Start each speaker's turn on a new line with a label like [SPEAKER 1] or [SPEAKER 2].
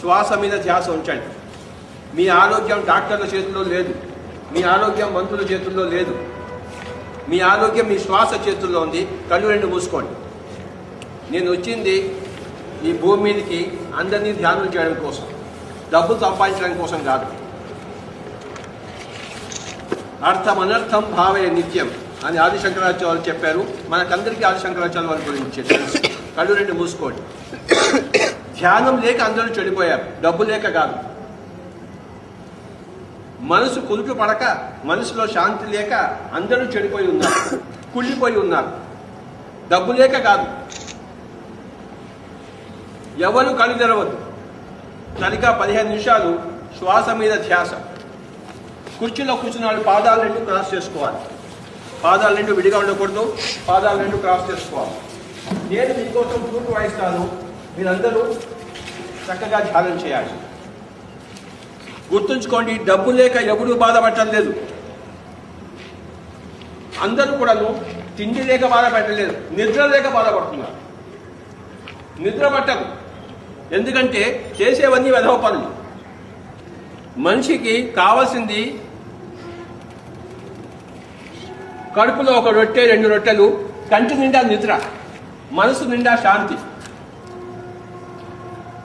[SPEAKER 1] శ్వాస మీద ధ్యాస ఉంచండి. మీ ఆరోగ్యం డాక్టర్ల చేతుల్లో లేదు. మీ ఆరోగ్యం మంత్రుల చేతుల్లో లేదు. మీ ఆరోగ్యం మీ శ్వాస చేతుల్లో ఉంది. కళ్ళు రెండు మూసుకోండి. నేను వచ్చింది ఈ భూమి మీదకి అందరినీ ధ్యానం చేయడం కోసం. డబ్బులు సంపాదించడం కోసం కాదు. అర్థం అనర్థం భావే నిత్యం అని ఆదిశంకరాచార్యులు చెప్పారు. మనకందరికీ ఆదిశంకరాచార్య వారి గురించి చెప్పారు కళ్ళు రెండు మూసుకోండి. ధ్యానం లేక అందరూ చెడిపోయారు. డబ్బు లేక కాదు. మనసు కుదుట పడక మనసులో శాంతి లేక అందరూ చెడిపోయి ఉన్నారు. కుళ్ళిపోయి ఉన్నారు. డబ్బు లేక కాదు. ఎవరు కళ్ళు తెరవద్దు. సరిగా పదిహేను నిమిషాలు శ్వాస మీద ధ్యాస. కుర్చీలో కూర్చున్నాడు పాదాలు రెండు క్రాస్ చేసుకోవాలి. పాదాలు రెండు విడిగా ఉండకూడదు. పాదాలు రెండు క్రాస్ చేసుకోవాలి. నేను మీకోసం ఫ్లూట్ వాయిస్తాను. మీరందరూ చక్కగా ధ్యానం చేయాలి. గుర్తుంచుకోండి డబ్బు లేక ఎవరు బాధపడటం లేదు. అందరూ కూడాను తిండి లేక బాధపడలేదు నిద్ర లేక బాధపడుతున్నారు. నిద్ర పట్టదు. ఎందుకంటే చేసేవన్నీ వెధవ పనులు. మనిషికి కావాల్సింది కడుపులో ఒక రొట్టె రెండు రొట్టెలు కంటి నిండా నిద్ర మనసు నిండా శాంతి.